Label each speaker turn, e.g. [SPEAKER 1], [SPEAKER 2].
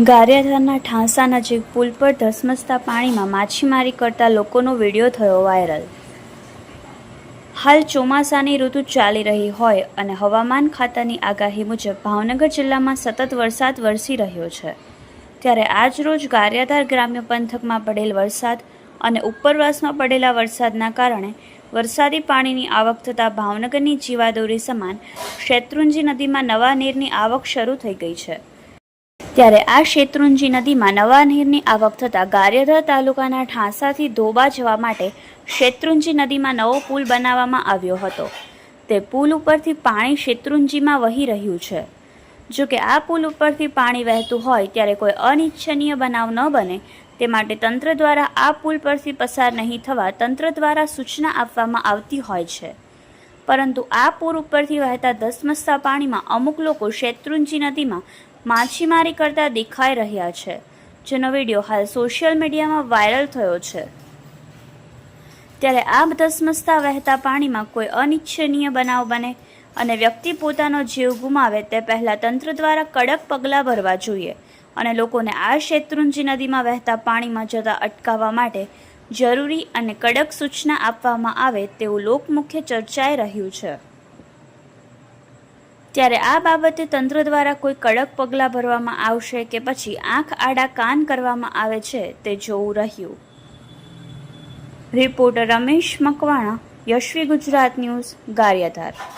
[SPEAKER 1] ગારિયાધારના ઠાંસા નજીક પુલ પર ધસમસતા પાણીમાં માછીમારી કરતા લોકોનો વીડિયો થયો વાયરલ. હાલ ચોમાસાની ઋતુ ચાલી રહી હોય અને હવામાન ખાતાની આગાહી મુજબ ભાવનગર જિલ્લામાં સતત વરસાદ વરસી રહ્યો છે. ત્યારે આજ રોજ ગારિયાધાર ગ્રામ્ય પંથકમાં પડેલ વરસાદ અને ઉપરવાસમાં પડેલા વરસાદના કારણે વરસાદી પાણીની આવક થતાં ભાવનગરની જીવાદોરી સમાન શેત્રુંજી નદીમાં નવા નીરની આવક શરૂ થઈ ગઈ છે. ત્યારે આ શેત્રુંજી નદીમાં નવા નીરની આવક થતાં ગારેધર તાલુકાના ઠાંસાથી ધોબા જવા માટે શેત્રુંજી નદીમાં નવો પુલ બનાવવામાં આવ્યો હતો. તે પુલ ઉપરથી પાણી શેત્રુંજીમાં વહી રહ્યું છે. જો કે આ પુલ ઉપરથી પાણી વહેતું હોય ત્યારે કોઈ અનિચ્છનીય બનાવ ન બને. તે માટે તંત્ર દ્વારા આ પુલ પરથી પસાર નહીં થવા તંત્ર દ્વારા સૂચના આપવામાં આવતી હોય છે. પરંતુ આ પુલ ઉપરથી વહેતા ધસમસતા પાણીમાં અમુક લોકો શેત્રુંજી નદીમાં માછીમારી કરતા દેખાઈ રહ્યા છે, જેનો વીડિયો હાલ સોશિયલ મીડિયામાં વાયરલ થયો છે. ત્યારે આ ધસમસતા વહેતા પાણીમાં કોઈ અનિચ્છનીય બનાવ બને અને વ્યક્તિ પોતાનો જીવ ગુમાવે તે પહેલાં તંત્ર દ્વારા કડક પગલાં ભરવા જોઈએ અને લોકોને આ શેત્રુંજી નદીમાં વહેતા પાણીમાં જતા અટકાવવા માટે જરૂરી અને કડક સૂચના આપવામાં આવે તેવું લોકમુખ્ય ચર્ચાઈ રહ્યું છે. ત્યારે આ બાબતે તંત્ર દ્વારા કોઈ કડક પગલાં ભરવામાં આવશે કે પછી આંખ આડા કાન કરવામાં આવે છે તે જોવું રહ્યું. Reporter Ramesh Makwana, Yashvi Gujarat news, Gariyadhar.